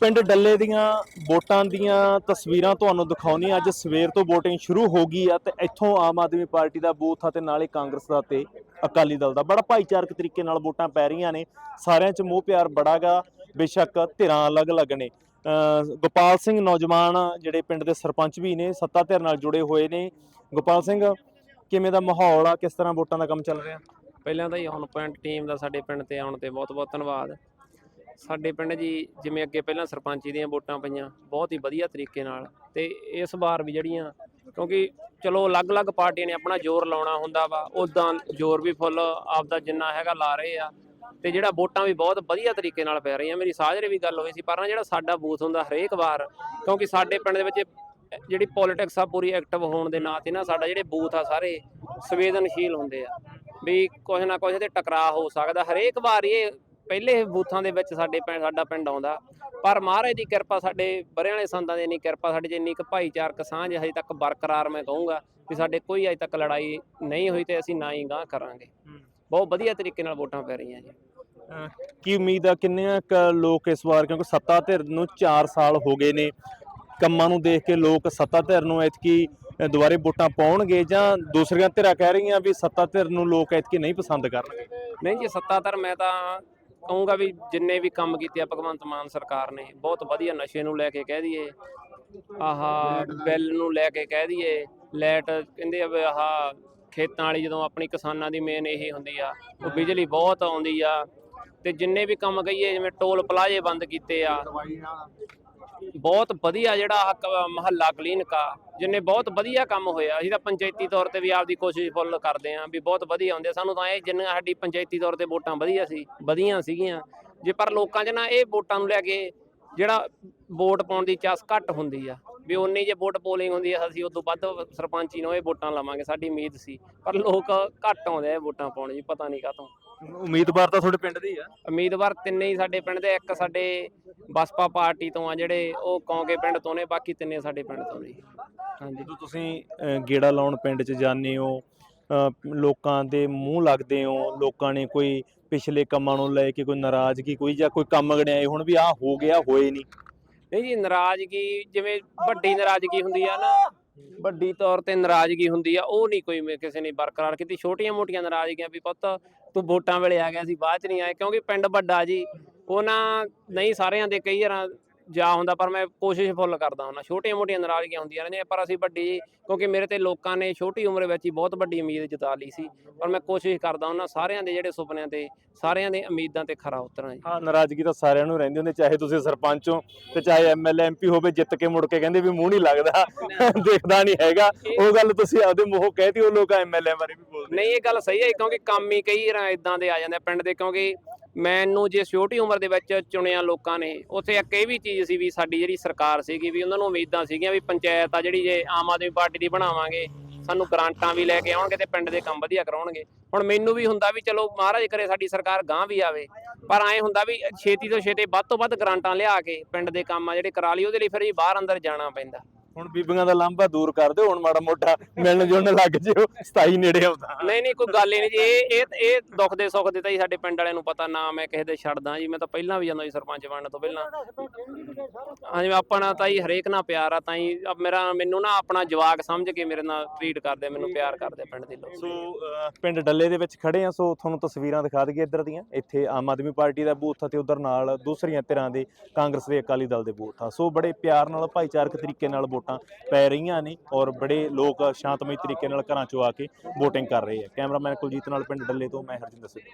ਪਿੰਡ ਡੱਲੇ ਦੀਆਂ ਵੋਟਾਂ ਦੀਆਂ ਤਸਵੀਰਾਂ ਤੁਹਾਨੂੰ ਦਿਖਾਉਣੀ ਅੱਜ ਸਵੇਰ ਤੋਂ VOTING ਸ਼ੁਰੂ ਹੋ ਗਈ ਆ ਤੇ ਇੱਥੋਂ ਆਮ ਆਦਮੀ ਪਾਰਟੀ ਦਾ ਬੂਥ ਆ ਤੇ ਨਾਲੇ ਕਾਂਗਰਸ ਦਾ ਤੇ ਅਕਾਲੀ ਦਲ ਦਾ। ਬੜਾ ਭਾਈਚਾਰਕ ਤਰੀਕੇ ਨਾਲ ਵੋਟਾਂ ਪੈ ਰਹੀਆਂ ਨੇ। ਸਾਰਿਆਂ 'ਚ ਮੋਹ ਪਿਆਰ ਬੜਾਗਾ ਬੇਸ਼ੱਕ ਧਿਰਾਂ ਅਲੱਗ-ਅਲੱਗ ਨੇ। ਗੋਪਾਲ ਸਿੰਘ ਨੌਜਵਾਨ ਜਿਹੜੇ ਪਿੰਡ ਦੇ ਸਰਪੰਚ ਵੀ ਨੇ, ਸੱਤਾ ਧਿਰ ਨਾਲ ਜੁੜੇ ਹੋਏ ਨੇ। ਗੋਪਾਲ ਸਿੰਘ, ਕਿਵੇਂ ਦਾ ਮਾਹੌਲ ਆ? ਕਿਸ ਤਰ੍ਹਾਂ ਵੋਟਾਂ ਦਾ ਕੰਮ ਚੱਲ ਰਿਹਾ? ਪਹਿਲਾਂ ਤਾਂ ਹੀ ਹੁਣ ਪੁਆਇੰਟ ਟੀਮ ਦਾ ਸਾਡੇ ਪਿੰਡ ਤੇ ਆਉਣ ਤੇ ਬਹੁਤ-ਬਹੁਤ ਧੰਨਵਾਦ। ਸਾਡੇ ਪਿੰਡ ਜੀ, ਜਿਵੇਂ ਅੱਗੇ ਪਹਿਲਾਂ ਸਰਪੰਚੀ ਦੀਆਂ ਵੋਟਾਂ ਪਈਆਂ, ਬਹੁਤ ਹੀ ਵਧੀਆ ਤਰੀਕੇ ਨਾਲ। ਤੇ ਇਸ ਵਾਰ ਵੀ ਜਿਹੜੀਆਂ, ਕਿਉਂਕਿ ਚਲੋ ਅਲੱਗ-ਅਲੱਗ ਪਾਰਟੀਆਂ ਨੇ ਆਪਣਾ ਜ਼ੋਰ ਲਾਉਣਾ ਹੁੰਦਾ ਵਾ ਉਦਾਂ ਜ਼ੋਰ ਵੀ ਫੁੱਲ ਆਪਦਾ ਜਿੰਨਾ ਹੈਗਾ ਲਾ ਰਹੇ ਆ। ਤੇ ਜਿਹੜਾ ਵੋਟਾਂ ਵੀ ਬਹੁਤ ਵਧੀਆ ਤਰੀਕੇ ਨਾਲ ਪੈ ਰਹੀਆਂ, ਮੇਰੀ ਸਾਜਰੇ ਵੀ ਗੱਲ ਹੋਈ ਸੀ, ਪਰ ਨਾ ਜਿਹੜਾ ਸਾਡਾ ਬੂਥ ਹੁੰਦਾ ਹਰੇਕ ਵਾਰ, ਕਿਉਂਕਿ ਸਾਡੇ ਪਿੰਡ ਦੇ ਵਿੱਚ ਜਿਹੜੀ ਪੋਲਿਟਿਕਸ ਆ ਪੂਰੀ ਐਕਟਿਵ ਹੋਣ ਦੇ ਨਾਂ ਤੇ ਨਾ ਸਾਡਾ ਜਿਹੜੇ ਬੂਥ ਆ ਸਾਰੇ ਸੰਵੇਦਨਸ਼ੀਲ ਹੁੰਦੇ ਆ। ਵੀ ਕੁਝ ਨਾ ਕੁਝ ਤੇ ਟਕਰਾਅ ਹੋ ਸਕਦਾ, ਹਰੇਕ ਵਾਰ ਇਹ ਪਹਿਲੇ ਬੂਥਾਂ ਦੇ ਵਿੱਚ ਸਾਡੇ ਪਿੰਡ ਸਾਡਾ ਪਿੰਡ ਆਉਂਦਾ। ਪਰ ਮਹਾਰਾਜ ਦੀ ਕਿਰਪਾ ਸਾਡੇ ਬਰਿਆਂ ਵਾਲੇ ਸੰਤਾਂ ਦੀ ਇੰਨੀ ਕਿਰਪਾ ਸਾਡੇ 'ਚ ਇੰਨੀ ਕੁ ਭਾਈਚਾਰਕ ਸਾਂਝ ਹਜੇ ਤੱਕ ਬਰਕਰਾਰ ਮੈਂ ਕਹੂੰਗਾ ਵੀ ਸਾਡੇ ਕੋਈ ਅਜੇ ਤੱਕ ਲੜਾਈ ਨਹੀਂ ਹੋਈ ਤੇ ਅਸੀਂ ਨਾ ਹੀ ਗਾਂ ਕਰਾਂਗੇ। ਬਹੁਤ ਵਧੀਆ ਤਰੀਕੇ ਨਾਲ ਵੋਟਾਂ ਪੈ ਰਹੀਆਂ ਜੀ। ਕੀ ਉਮੀਦ ਆ ਕਿੰਨੇ ਕੁ ਲੋਕ ਇਸ ਵਾਰ ਕਿਉਂਕਿ ਸੱਤਾ ਧਿਰ ਨੂੰ 4 ਸਾਲ ਹੋ ਗਏ ਨੇ ਕੰਮਾਂ ਨੂੰ ਦੇਖ ਕੇ ਲੋਕ ਸੱਤਾ ਧਿਰ ਨੂੰ ਐਤਕੀ ਦੁਬਾਰੇ ਵੋਟਾਂ ਪਾਉਣਗੇ ਜਾਂ ਦੂਸਰੀਆਂ ਧਿਰਾਂ ਕਹਿ ਰਹੀਆਂ ਵੀ ਸੱਤਾ ਧਿਰ ਨੂੰ ਲੋਕ ਐਤਕੀ ਨਹੀਂ ਪਸੰਦ ਕਰਨਗੇ? ਨਹੀਂ ਜੀ ਸੱਤਾਧਰ ਮੈਂ ਤਾਂ ਕਹੂੰਗਾ ਵੀ ਜਿੰਨੇ ਵੀ ਕੰਮ ਕੀਤੇ ਆ ਭਗਵੰਤ ਮਾਨ ਸਰਕਾਰ ਨੇ, ਬਹੁਤ ਵਧੀਆ ਨਸ਼ੇ ਨੂੰ ਲੈ ਕੇ ਕਹਿ ਦਈਏ। ਆਹ ਬਿੱਲ ਨੂੰ ਲੈ ਕੇ ਕਹਿ ਦਈਏ। ਲਾਈਟ ਕਹਿੰਦੇ ਆ ਵੀ ਆਹ ਖੇਤਾਂ ਵਾਲੀ ਜਦੋਂ ਆਪਣੀ ਕਿਸਾਨਾਂ ਦੀ ਮੇਨ ਇਹੀ ਹੁੰਦੀ ਆ, ਉਹ ਬਿਜਲੀ ਬਹੁਤ ਆਉਂਦੀ ਆ। ਤੇ ਜਿੰਨੇ ਵੀ ਕੰਮ ਕਹੀਏ, ਜਿਵੇਂ ਟੋਲ ਪਲਾਜ਼ੇ ਬੰਦ ਕੀਤੇ ਆ। ਬਹੁਤ ਵਧੀਆ ਜਿਹੜਾ ਮਹੱਲਾ ਕਲੀਨਿਕ ਆ, ਜਿੰਨੇ ਬਹੁਤ ਵਧੀਆ ਕੰਮ ਹੋਇਆ। ਅਸੀਂ ਤਾਂ ਪੰਚਾਇਤੀ ਤੌਰ ਤੇ ਵੀ ਆਪਦੀ ਕੋਸ਼ਿਸ਼ ਫੁੱਲ ਕਰਦੇ ਆਂ ਵੀ ਬਹੁਤ ਵਧੀਆ ਹੁੰਦੇ ਸਾਨੂੰ ਤਾਂ ਇਹ ਜਿੰਨਾ ਸਾਡੀ ਪੰਚਾਇਤੀ ਤੌਰ ਤੇ ਵੋਟਾਂ ਵਧੀਆ ਸੀ, ਵਧੀਆਂ ਸੀਗੀਆਂ। ਜੇ ਪਰ ਲੋਕਾਂ 'ਚ ਨਾ ਇਹ ਵੋਟਾਂ ਨੂੰ ਲੈ ਕੇ ਜਿਹੜਾ ਵੋਟ ਪਾਉਣ ਦੀ ਚਾਸ ਘੱਟ ਹੁੰਦੀ ਆ, ਵੀ ਉਨੀ ਜੇ ਵੋਟ ਪੋਲਿੰਗ ਹੁੰਦੀ ਆ, ਅਸੀਂ ਉਦੋਂ ਵੱਧ ਸਰਪੰਚੀ ਨੂੰ ਇਹ ਵੋਟਾਂ ਲਾਵਾਂਗੇ, ਸਾਡੀ ਉਮੀਦ ਸੀ। ਪਰ ਲੋਕ ਘੱਟ ਆਉਂਦੇ ਆ ਵੋਟਾਂ ਪਾਉਣ ਜੀ, ਪਤਾ ਨਹੀਂ ਕਾਹਤੋਂ। ਉਮੀਦਵਾਰ ਤਾਂ ਤੁਹਾਡੇ ਪਿੰਡ ਦੇ ਹੀ ਆ। ਉਮੀਦਵਾਰ ਤਿੰਨੇ ਹੀ ਸਾਡੇ ਪਿੰਡ ਦੇ ਇੱਕ ਸਾਡੇ ਬਸਪਾ ਪਾਰਟੀ ਤੋਂ ਆ ਜਿਹੜੇ ਉਹ ਕੌਂਕੇ ਪਿੰਡ ਤੋਂ ਨੇ ਬਾਕੀ ਤਿੰਨੇ ਸਾਡੇ ਪਿੰਡ ਤੋਂ ਨੇ। ਹਾਂਜੀ। ਜਦੋਂ ਤੁਸੀਂ ਅ, ਗੇੜਾ ਲਾਉਣ ਪਿੰਡ 'ਚ ਜਾਂਦੇ ਹੋ ਅ, ਲੋਕਾਂ ਦੇ ਮੂੰਹ ਲੱਗਦੇ ਹੋ ਲੋਕਾਂ ਨੇ ਕੋਈ ਪਿਛਲੇ ਕੰਮਾਂ ਨੂੰ ਲੈ ਕੇ ਕੋਈ ਨਾਰਾਜ਼ਗੀ ਕੋਈ ਜਾਂ ਕੋਈ ਕੰਮ ਗਣਿਆਏ ਹੁਣ ਵੀ ਆਹ ਹੋ ਗਿਆ ਹੋਏ ਨਹੀਂ। ਨਹੀਂ ਜੀ ਨਾਰਾਜ਼ਗੀ ਜਿਵੇਂ ਵੱਡੀ ਨਾਰਾਜ਼ਗੀ ਹੁੰਦੀ ਆ ਨਾ ਵੱਡੀ ਤੌਰ ਤੇ ਨਾਰਾਜ਼ਗੀ ਹੁੰਦੀ ਆ, ਉਹ ਨਹੀਂ ਕੋਈ ਕਿਸੇ ਨੇ ਬਰਕਰਾਰ ਕੀਤੀ। ਛੋਟੀਆਂ ਮੋਟੀਆਂ ਨਾਰਾਜ਼ਗੀਆਂ ਵੀ ਪੁੱਤ, ਤੂੰ ਵੋਟਾਂ ਵੇਲੇ ਆ ਗਿਆ ਸੀ, ਬਾਅਦ ਚ ਨਹੀਂ ਆਏ ਕਿਉਂਕਿ ਪਿੰਡ ਵੱਡਾ ਜੀ, ਉਹਨਾਂ ਨਹੀਂ ਸਾਰਿਆਂ ਦੇ ਕਈ ਵਾਰਾਂ ਜਾ ਹੁੰਦਾ ਪਰ ਮੈਂ ਕੋਸ਼ਿਸ਼ ਫੁੱਲ ਕਰਦਾ ਹੁੰਦਾ। ਛੋਟੀਆਂ ਮੋਟੀਆਂ ਨਾਰਾਜ਼ਗੀਆਂ ਹੁੰਦੀਆਂ ਰਹਿੰਦੀਆਂ ਪਰ ਅਸੀਂ ਵੱਡੀ ਕਿਉਂਕਿ ਮੇਰੇ ਤੇ ਲੋਕਾਂ ਨੇ ਛੋਟੀ ਉਮਰ ਵਿੱਚ ਹੀ ਬਹੁਤ ਵੱਡੀ ਉਮੀਦ ਜਤਾ ਲਈ ਸੀ। ਪਰ ਮੈਂ ਕੋਸ਼ਿਸ਼ ਕਰਦਾ ਉਹਨਾਂ ਸਾਰਿਆਂ ਦੇ ਜਿਹੜੇ ਸੁਪਨਿਆਂ ਤੇ ਸਾਰਿਆਂ ਦੇ ਉਮੀਦਾਂ ਤੇ ਖਰਾ ਉਤਰਾਂ ਜੀ। ਹਾਂ ਨਾਰਾਜ਼ਗੀ ਤਾਂ ਸਾਰਿਆਂ ਨੂੰ ਰਹਿੰਦੀ ਹੁੰਦੀ ਚਾਹੇ ਤੁਸੀਂ ਸਰਪੰਚ ਹੋ ਤੇ ਚਾਹੇ ਐਮਐਲਏ ਐਮਪੀ ਹੋਵੇ ਜਿੱਤ ਕੇ ਮੁੜ ਕੇ ਕਹਿੰਦੇ ਵੀ ਮੂੰਹ ਨਹੀਂ ਲੱਗਦਾ। ਦੇਖਦਾ ਨਹੀਂ ਹੈਗਾ। ਉਹ ਗੱਲ ਤੁਸੀਂ ਆਪਦੇ ਮੂੰਹੋਂ ਕਹਿਤੀ ਉਹ ਲੋਕ ਐਮਐਲਏ ਬਾਰੇ ਵੀ ਨਹੀਂ, ਇਹ ਗੱਲ ਸਹੀ ਹੈ ਕਿਉਂਕਿ ਕੰਮ ਹੀ ਕਈ ਵਾਰ ਇਦਾਂ ਦੇ ਆ ਜਾਂਦੇ ਆ ਪਿੰਡ ਦੇ ਕਿਉਂਕਿ ਮੈਨੂੰ ਜੇ ਛੋਟੀ ਉਮਰ ਦੇ ਵਿੱਚ ਚੁਣਿਆ ਲੋਕਾਂ ਨੇ, ਉੱਥੇ ਇੱਕ ਇਹ ਵੀ ਚੀਜ਼ ਸੀ ਵੀ ਸਾਡੀ ਜਿਹੜੀ ਸਰਕਾਰ ਸੀਗੀ ਵੀ ਉਹਨਾਂ ਨੂੰ ਉਮੀਦਾਂ ਸੀਗੀਆਂ ਵੀ ਪੰਚਾਇਤ ਆ ਜਿਹੜੀ ਜੇ ਆਮ ਆਦਮੀ ਪਾਰਟੀ ਦੀ ਬਣਾਵਾਂਗੇ, ਸਾਨੂੰ ਗ੍ਰਾਂਟਾਂ ਵੀ ਲੈ ਕੇ ਆਉਣਗੇ ਤੇ ਪਿੰਡ ਦੇ ਕੰਮ ਵਧੀਆ ਕਰਾਉਣਗੇ। ਹੁਣ ਮੈਨੂੰ ਵੀ ਹੁੰਦਾ ਵੀ ਚਲੋ ਮਹਾਰਾਜ ਕਰੇ ਸਾਡੀ ਸਰਕਾਰ ਗਾਂ ਵੀ ਆਵੇ, ਪਰ ਐਂ ਹੁੰਦਾ ਵੀ ਛੇਤੀ ਤੋਂ ਛੇਤੀ ਵੱਧ ਤੋਂ ਵੱਧ ਗ੍ਰਾਂਟਾਂ ਲਿਆ ਕੇ ਪਿੰਡ ਦੇ ਕੰਮ ਆ ਜਿਹੜੇ ਕਰਾ ਲਈ ਉਹਦੇ ਲਈ ਫਿਰ ਜੀ ਬਾਹਰ ਅੰਦਰ ਜਾਣਾ ਪੈਂਦਾ। ਹੁਣ ਬੀਬੀਆਂ ਦਾ ਲਾਂਭਾ ਦੂਰ ਕਰ ਦਿਓ ਹੁਣ ਮਾੜਾ ਮੋਟਾ ਮਿਲਣ ਜੁਲਣ ਲੱਗ ਜਿਓ 27 ਨੇੜੇ ਆਉਂਦਾ। ਨਹੀਂ ਨਹੀਂ ਕੋਈ ਗੱਲ ਹੀ ਨਹੀਂ ਜੀ ਇਹ ਇਹ ਇਹ ਦੁੱਖ ਦੇ ਸੁੱਖ ਦੇ ਤਾਂ ਜੀ ਸਾਡੇ ਪਿੰਡ ਵਾਲਿਆਂ ਨੂੰ ਪਤਾ ਨਾ ਮੈਂ ਕਿਸੇ ਦੇ ਛੱਡਦਾ ਜੀ ਮੈਂ ਤਾਂ ਪਹਿਲਾਂ ਵੀ ਜਾਂਦਾ ਜੀ ਸਰਪੰਚ ਬਣਨ ਤੋਂ ਪਹਿਲਾਂ। ਹਾਂਜੀ ਆਪਣਾ ਤਾਂ ਹੀ ਹਰੇਕ ਨਾਲ ਪਿਆਰ ਆ ਤਾਂ ਹੀ ਮੇਰਾ ਮੈਨੂੰ ਨਾ ਆਪਣਾ ਜਵਾਕ ਸਮਝ ਕੇ ਮੇਰੇ ਨਾਲ ਟਰੀਟ ਕਰਦੇ ਮੈਨੂੰ ਪਿਆਰ ਕਰਦੇ ਪਿੰਡ ਦੇ ਲੋਕ। ਸੋ ਪਿੰਡ ਡੱਲੇ ਦੇ ਵਿੱਚ ਖੜੇ ਆ ਸੋ ਤੁਹਾਨੂੰ ਤਸਵੀਰਾਂ ਦਿਖਾ ਦਈਏ ਇੱਧਰ ਦੀਆਂ। ਇੱਥੇ ਆਮ ਆਦਮੀ ਪਾਰਟੀ ਦਾ ਬੂਥ ਆ ਤੇ ਉਧਰ ਨਾਲ ਦੂਸਰੀਆਂ ਧਿਰਾਂ ਦੇ ਕਾਂਗਰਸ ਦੇ ਅਕਾਲੀ ਦਲ ਦੇ ਬੂਥ ਆ। ਸੋ ਬੜੇ ਪਿਆਰ ਨਾਲ ਭਾਈਚਾਰਕ ਤਰੀਕੇ ਨਾਲ ਵੋਟਾਂ ਪੈ ਰਹੀਆਂ ਨੇ ਔਰ ਬੜੇ ਲੋਕ ਸ਼ਾਂਤਮਈ ਤਰੀਕੇ ਨਾਲ ਘਰਾਂ ਚੋਂ ਆ ਕੇ VOTING ਕਰ ਰਹੇ ਆ। ਕੈਮਰਾਮੈਨ ਕੁਲਜੀਤ ਨਾਲ ਪਿੰਡ ਡੱਲੇ ਤੋਂ ਮੈਂ ਹਰਜਿੰਦਰ ਸਿੰਘ।